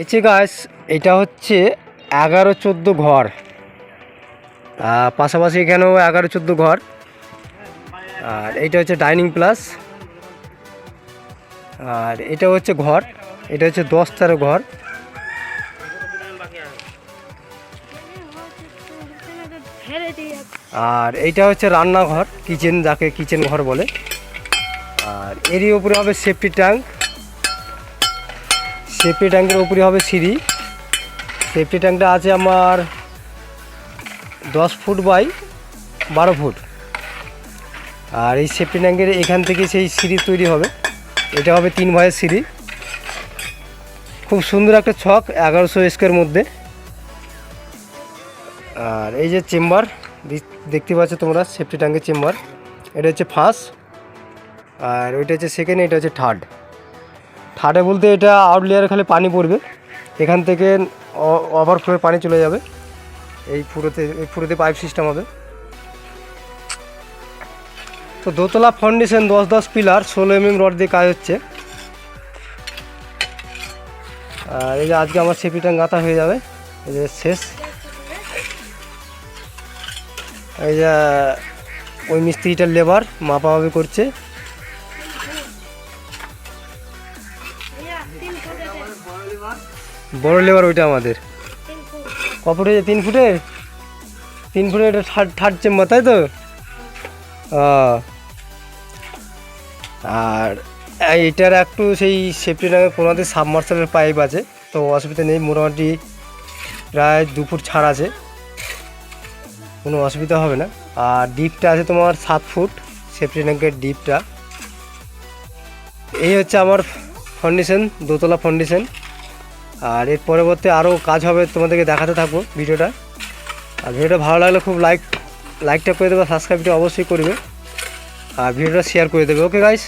এই যে গাছ এটা হচ্ছে এগারো চোদ্দ ঘর। পাশাপাশি এখানেও এগারো চোদ্দ ঘর। আর এটা হচ্ছে ডাইনিং প্লাস আর এটা হচ্ছে ঘর, এটা হচ্ছে দশ তেরো ঘর। আর এইটা হচ্ছে রান্নাঘর কিচেন যাকে কিচেন ঘর বলে। আর এরই উপরে হবে সেফটি ট্যাঙ্ক সেফটি ট্যাঙ্কের উপরে হবে সিঁড়ি। সেফটি ট্যাঙ্কটা আছে আমার দশ ফুট বাই বারো ফুট। আর এই সেফটি ট্যাঙ্কের এখান থেকে সেই সিঁড়ি তৈরি হবে। এটা হবে তিন ভাইয়ের সিঁড়ি। খুব সুন্দর একটা ছক, এগারোশো স্কোয়ার মধ্যে। আর এই যে চেম্বার দেখতে পাচ্ছ তোমরা সেফটি ট্যাঙ্কের চেম্বার। এটা হচ্ছে ফার্স্ট। আর ওইটা হচ্ছে সেকেন্ড, এটা হচ্ছে থার্ড। থার্ডে বলতে এটা আউটলেয়ারে খালি পানি পড়বে। এখান থেকে ওভারফ্লোয়ে পানি চলে যাবে। এই পুরোতে এই পুরোতে পাইপ সিস্টেম হবে। তো দোতলা ফাউন্ডেশন দশ দশ পিলার ষোলো এমএম রড দিয়ে কাজ হচ্ছে। আর এই যে আজকে আমার সেপিটা গাঁথা হয়ে যাবে। এই যে শেষ। এই যে ওই মিস্ত্রিটার লেবার মাপামাপি করছে। বড় লেবার ওইটা আমাদের। ক ফুটে। তিন ফুটে তিন ফুটে এটা থার্ড থার্ড চেম্বার তাই তো? আর এটার একটু সেই সেফটি নামে কোনোদের সাবমার্সালের পাইপ আছে তো অসুবিধা নেই মোটামুটি প্রায় দু ফুট ছাড় আছে। কোনো অসুবিধা হবে না। আর ডিপটা আছে তোমার সাত ফুট সেফটি ট্যাঙ্কের ডিপটা এই হচ্ছে আমার ফাউন্ডেশন দোতলা ফাউন্ডেশন আর এর পরবর্তী আরও কাজ হবে তোমাদেরকে দেখাতে থাকব ভিডিওটা। আর ভিডিওটা ভালো লাগলে খুব লাইক লাইকটা করে দেবে সাবস্ক্রাইবটা অবশ্যই করবে। আর ভিডিওটা শেয়ার করে দেবে। Okay guys